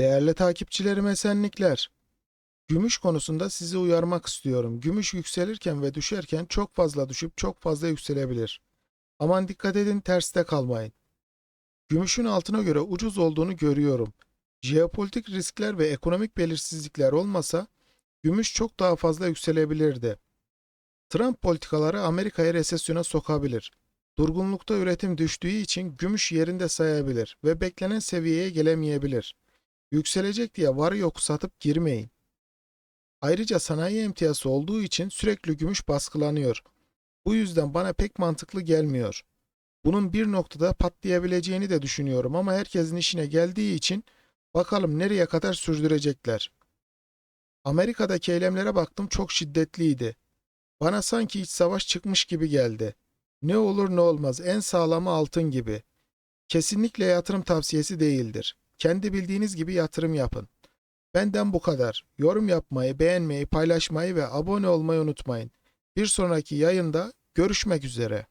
Değerli takipçilerim esenlikler. Gümüş konusunda sizi uyarmak istiyorum. Gümüş yükselirken ve düşerken çok fazla düşüp çok fazla yükselebilir. Aman dikkat edin terste kalmayın. Gümüşün altına göre ucuz olduğunu görüyorum. Jeopolitik riskler ve ekonomik belirsizlikler olmasa gümüş çok daha fazla yükselebilirdi. Trump politikaları Amerika'yı resesyona sokabilir. Durgunlukta üretim düştüğü için gümüş yerinde sayabilir ve beklenen seviyeye gelemeyebilir. Yükselecek diye varı yok satıp girmeyin. Ayrıca sanayi emtiyası olduğu için sürekli gümüş baskılanıyor. Bu yüzden bana pek mantıklı gelmiyor. Bunun bir noktada patlayabileceğini de düşünüyorum ama herkesin işine geldiği için bakalım nereye kadar sürdürecekler. Amerika'daki eylemlere baktım çok şiddetliydi. Bana sanki iç savaş çıkmış gibi geldi. Ne olur ne olmaz en sağlamı altın gibi. Kesinlikle yatırım tavsiyesi değildir. Kendi bildiğiniz gibi yatırım yapın. Benden bu kadar. Yorum yapmayı, beğenmeyi, paylaşmayı ve abone olmayı unutmayın. Bir sonraki yayında görüşmek üzere.